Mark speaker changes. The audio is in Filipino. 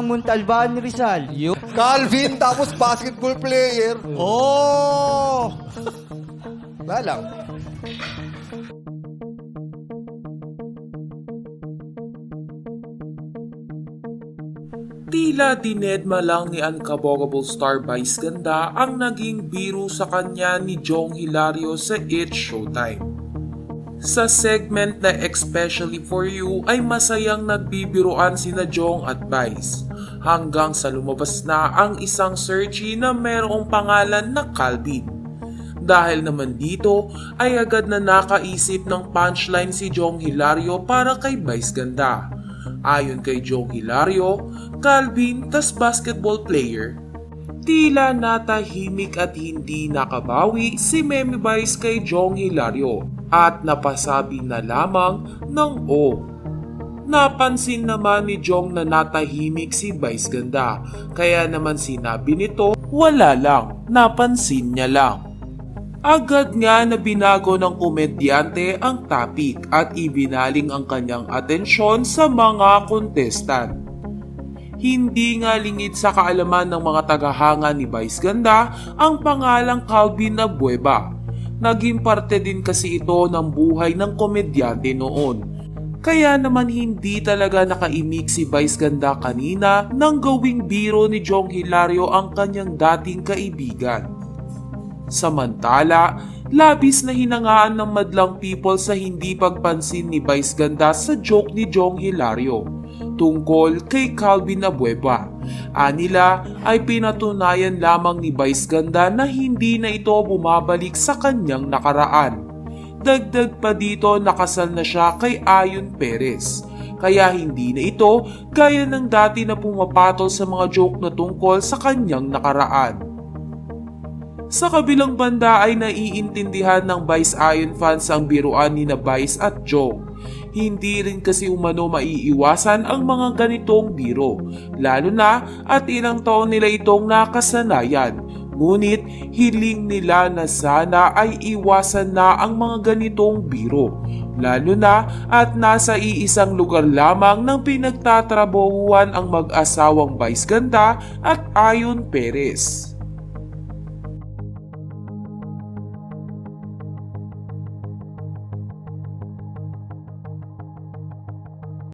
Speaker 1: Montalban Rizal. Yun.
Speaker 2: Calvin, tapos basketball player.
Speaker 3: Oh!
Speaker 2: Wala lang.
Speaker 4: Tila dinedma lang ni Uncabogable Star Vice Ganda ang naging biro sa kanya ni Jong Hilario sa It's Showtime. Sa segment na Especially For You ay masayang nagbibiruan sina Jong at Vice hanggang sa lumabas na ang isang searchy na merong pangalan na Calvin. Dahil naman dito ay agad na nakaisip ng punchline si Jong Hilario para kay Vice Ganda. Ayon kay Jong Hilario, Calvin tas basketball player. Tila natahimik at hindi nakabawi si Meme Vice kay Jong Hilario at napasabi na lamang ng O. Napansin naman ni Jong na natahimik si Vice Ganda kaya naman sinabi nito wala lang, napansin niya lang. Agad nga na binago ng komedyante ang topic at ibinaling ang kanyang atensyon sa mga contestant. Hindi nga lingid sa kaalaman ng mga tagahanga ni Vice Ganda ang pangalang Calvin Abueva. Naging parte din kasi ito ng buhay ng komedyante noon. Kaya naman hindi talaga nakaimik si Vice Ganda kanina nang gawing biro ni Jong Hilario ang kanyang dating kaibigan. Samantala, labis na hinangaan ng madlang people sa hindi pagpansin ni Vice Ganda sa joke ni Jong Hilario tungkol kay Calvin Abueva. Anila ay pinatunayan lamang ni Vice Ganda na hindi na ito bumabalik sa kanyang nakaraan. Dagdag pa dito nakasal na siya kay Ayon Perez. Kaya hindi na ito gaya ng dati na pumapatol sa mga joke na tungkol sa kanyang nakaraan. Sa kabilang banda ay naiintindihan ng Vice Iron fans ang biruan ni na Vice at Joe. Hindi rin kasi umano maiiwasan ang mga ganitong biro, lalo na at ilang taon nila itong nakasanayan. Ngunit hiling nila na sana ay iwasan na ang mga ganitong biro, lalo na at nasa iisang lugar lamang ng pinagtatrabahuan ang mag-asawang Vice Ganda at Ayon Perez.